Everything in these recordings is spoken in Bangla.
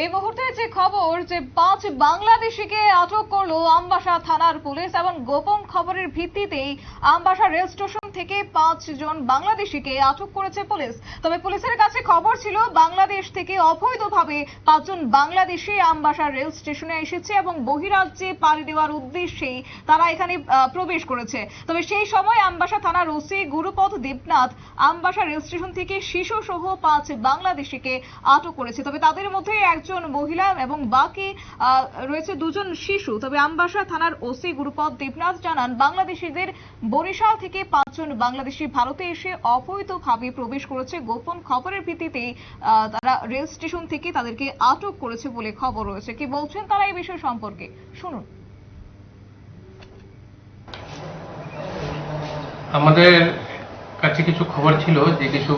এই মুহূর্তে যে খবর যে পাঁচ বাংলাদেশিকে আটক করল আমবাসা থানার পুলিশ এবং গোপন খবরের ভিত্তিতেই আমবাসা রেল স্টেশন থেকে পাঁচ জন বাংলাদেশিকে আটক করেছে পুলিশ। তবে পুলিশের কাছে খবর ছিল, বাংলাদেশ থেকে অবৈধভাবে পাঁচজন বাংলাদেশি আমবাসা রেল স্টেশনে এসেছে এবং বহিরাজ্যে পাড়ি দেওয়ার উদ্দেশ্যেই তারা এখানে প্রবেশ করেছে। তবে সেই সময় আমবাসা থানার OC Gurupada Debnath Ambassa rail station থেকে শিশু সহ পাঁচ বাংলাদেশিকে আটক করেছে। তবে তাদের মধ্যে একজন মহিলা এবং বাকি রয়েছে দুজন শিশু। তবে আমবাসা থানার ওসি গুরুপদ দেবনাথ জানান, বাংলাদেশিদের বরিশাল থেকে পাঁচজন বাংলাদেশি ভারতে এসে অবৈধভাবে প্রবেশ করেছে। গোপন খবরের ভিত্তিতে তারা রেল স্টেশন থেকে তাদেরকে আটক করেছে বলে খবর রয়েছে। কি বলছেন তারা এই বিষয় সম্পর্কে? শুনুন। আমাদের কাছে কিছু খবর ছিল যে কিছু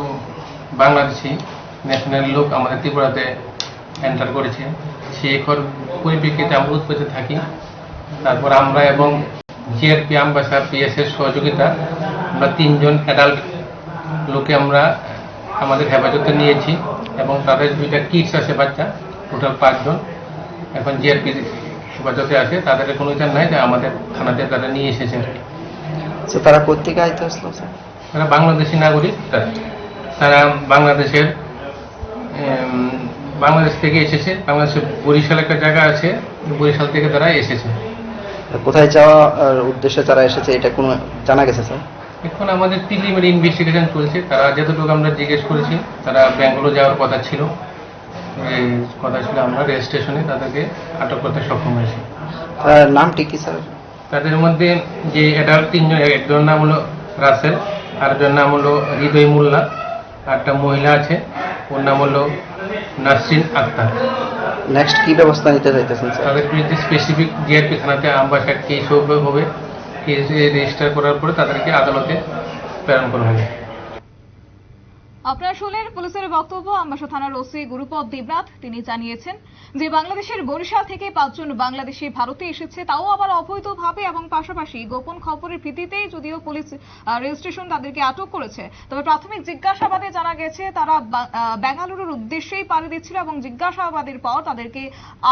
বাংলাদেশি ন্যাশনাল লোক আমাদের ত্রিপুরাতে এন্টার করেছে। সেই পরিপ্রেক্ষিতে আমরা উৎপেতে থাকি। তারপর আমরা এবং জিআরপি আমবাসা পিএস এর সহযোগিতা আমরা তিনজন অ্যাডাল্ট লোকে আমরা আমাদের হেফাজতে নিয়েছি এবং তাদের দুইটা কিডস আছে বাচ্চা টোটাল পাঁচজন। এখন জিআরপি হেফাজতে আছে তাদের কোনো ইচ্ছা নাই যে আমাদের থানাতে তারা নিয়ে এসেছে। তো তারা কোথেকে আইতে আসলো স্যার? তারা বাংলাদেশি নাগরিক তারা বাংলাদেশের বাংলাদেশ থেকে এসেছে। বাংলাদেশের বরিশাল একটা জায়গা আছে বরিশাল থেকে তারা এসেছে। কোথায় যাওয়া উদ্দেশ্যে তারা এসেছে এটা কোনো জানা গেছে স্যার? এখন আমাদের প্রিলিমিনারি ইনভেস্টিগেশন চলছে। তারা যতটুকু আমরা জিজ্ঞেস করেছি তারা ব্যাঙ্গালোর যাওয়ার কথা ছিল। কথা ছিল আমরা রেল স্টেশনে তাদেরকে আটক করতে সক্ষম হয়েছি। তার নামটি কি স্যার? তাদের মধ্যে যে অ্যাডাল্ট তিনজন একজনের নাম হলো রাসেল আরেকজনের নাম হলো হৃদয় মোল্লা একটা মহিলা আছে ওর নাম হলো নাসরিন আক্তার। নেক্সট কি ব্যবস্থা নিতে চাইতেছেন স্যার তাদের বিরুদ্ধে স্পেসিফিক জিআরপি থানাতে আমবাসার কেস হবে হবে কেস রেজিস্টার করার পরে তাদেরকে আদালতে প্রেরণ করা হবে? আপনারা শুনলেন পুলিশের বক্তব্য আমবাসা থানার ওসি গুরুপদ দেবনাথ। তিনি জানিয়েছেন যে, বাংলাদেশের বরিশাল থেকে পাঁচজন বাংলাদেশি ভারতে এসেছে, তাও আবার অবৈধভাবে এবং পাশাপাশি গোপন খবরের ভিত্তিতেই যদিও পুলিশ রেজিস্ট্রেশন তাদেরকে আটক করেছে। তবে প্রাথমিক জিজ্ঞাসাবাদে জানা গেছে, তারা বেঙ্গালুরুর উদ্দেশ্যেই পাড়ি দিচ্ছিল এবং জিজ্ঞাসাবাদের পর তাদেরকে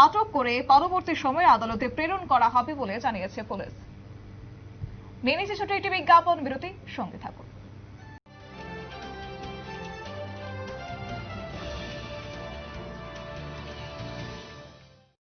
আটক করে পরবর্তী সময়ে আদালতে প্রেরণ করা হবে বলে জানিয়েছে পুলিশ। নিচ্ছে ছোট একটি বিজ্ঞাপন, বিরতি, সঙ্গে থাকুন।